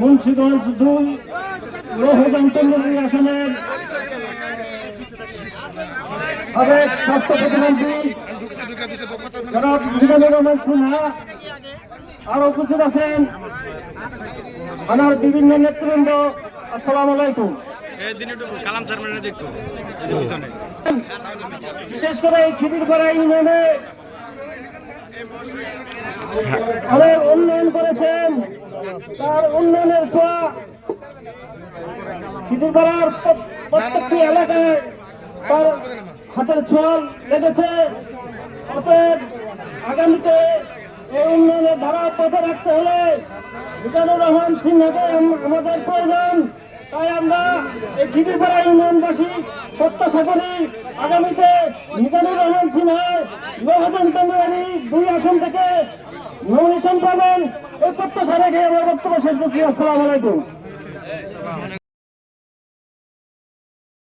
মুন্সিগঞ্জ দুই লোহজন্তন্দ্রী আসনের সাবেক স্বাস্থ্য প্রতিমন্ত্রী সিনহা, আরও উপস্থিত আছেন। আমার বিভিন্ন নেতৃবৃন্দ, আসসালামু আলাইকুম। বিশেষ করে এই খিদিরপাড়া ইউনিয়নে অনেক উন্নয়ন করেছেন। তার উন্নয়নের ছোঁয়া খিদিরপাড়ার প্র- প্রত্যেকটি এলাকায় তার হাতের ছোঁয়া লেগেছে। অতএব আগামীতে এই উন্নয়নের ধারা পথে রাখতে হলে মিজানুর রহমান সিনহাকে আম- আমাদের প্রয়োজন। তাই আমরা এই খিদিরপাড়া ইউনিয়নবাসী প্রত্যাশা করি আগামীতে মিজানুর রহমান সিনহায় লোহাজন চন্দ্রানী দুই আসন থেকে নমিনেশন পাবেন এই প্রত্যাশা রেখে আমার বক্তব্য শেষ করছি। আসসালামু আলাইকুম।